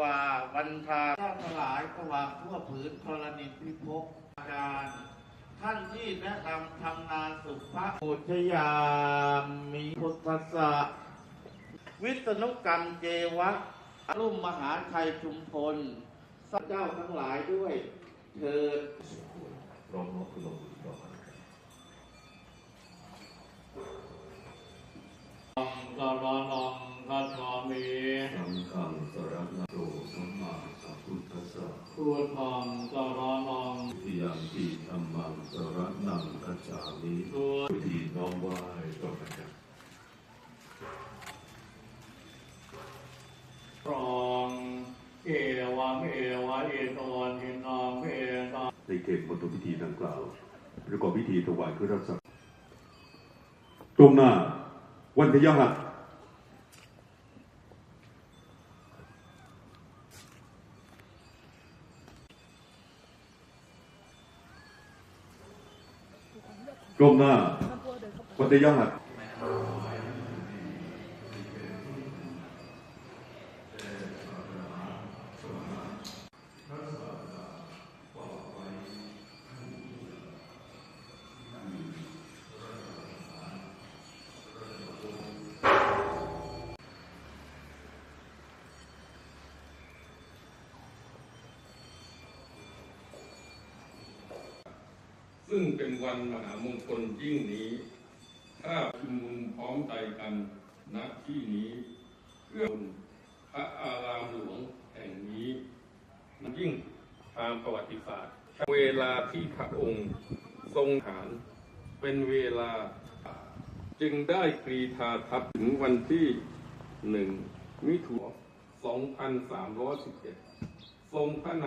วาวันทาเจ้าทั้งหลายก็วางทั่วผืนธรณีพิภพอาจารย์ท่านที่แนะนำทำนาสุภาปุชยามีพุทธศะวิษณุกรรมเจวะรุ่มมหาชัยชุมพลสัเจ้าทั้งหลายด้วยเถิดร้องนกคือลงมือต่อ สะพุทธังกรณังทิยังปีธรรมังสรณังคัจฉามิพุทวิธีน้อมไหวต่อกันครับธังเอวังเอวะเอตวันทินังเอตังในเขตมณฑลพิธีดังกล่าว ประกอบพิธีถวายเครื่องรับสักกาตรงหน้าวันทยหัส กลมหน้าวันทยหัส ซึ่งเป็นวันมหามงคลยิ่งนี้ ถ้าชุมนุมพร้อมใจกันณที่นี้เพื่อพระอารามหลวงแห่งนี้ยิ่งทางประวัติศาสตร์ เวลาที่พระองค์ทรงฐานเป็นเวลาจึงได้กรีธาทัพถึงวันที่หนึ่งมิถุนายน2311 ทรงพระนาม